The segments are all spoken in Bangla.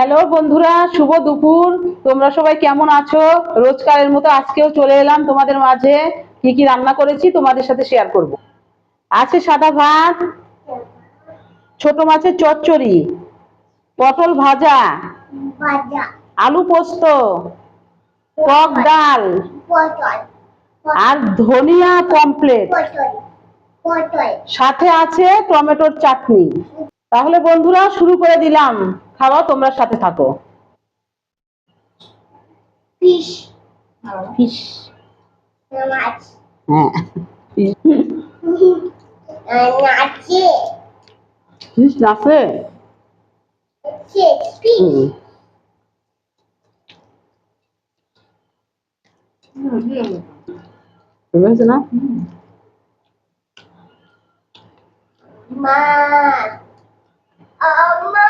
হ্যালো বন্ধুরা শুভ দুপুর। তোমরা সবাই কেমন আছো? রোজকারের মতো আজকেও চলে এলাম তোমাদের মাঝে। কি কি রান্না করেছি তোমাদের সাথে শেয়ার করব। আছে সাদা ভাত ছোট মাছের চচ্চড়ি পটল ভাজা আলু পোস্ত টক ডাল আর ধনিয়া পটল। সাথে আছে টমেটোর চাটনি। তাহলে বন্ধুরা শুরু করে দিলাম। খাওয়া তোমরা সাথে থাকো। ফিশ ফিশ মাছ হ্যাঁ। নাচে ফিশ না মা আমা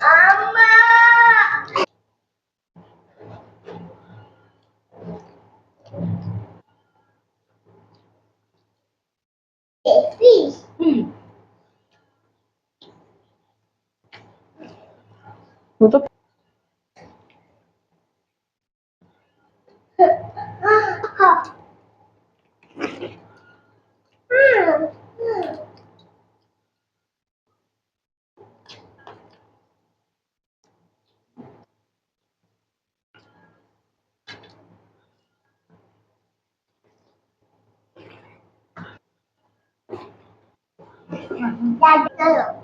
আমা ফিশ তুমি তো দাদা বাবা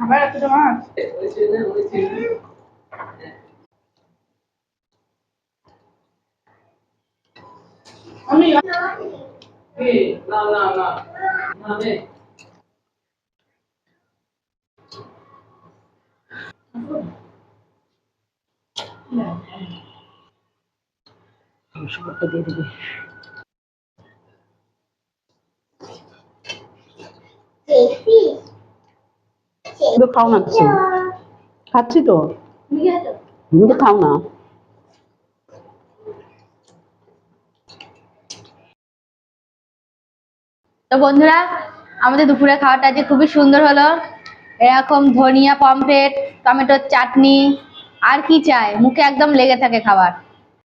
আবার এতটা মাছ? আমি মাংসটা দিয়ে দিবি শেষ Fish খাও না কিছু। খাচ্ছি তো। তুমি তুমি তো খাও না। তো বন্ধুরা, আমাদের দুপুরে খাওয়াটা যে খুবই সুন্দর হলো। এরকম ধনিয়া, পমফ্রেট, টমেটোর চাটনি, আর কি চাই? মুখে একদম লেগে থাকে খাবার।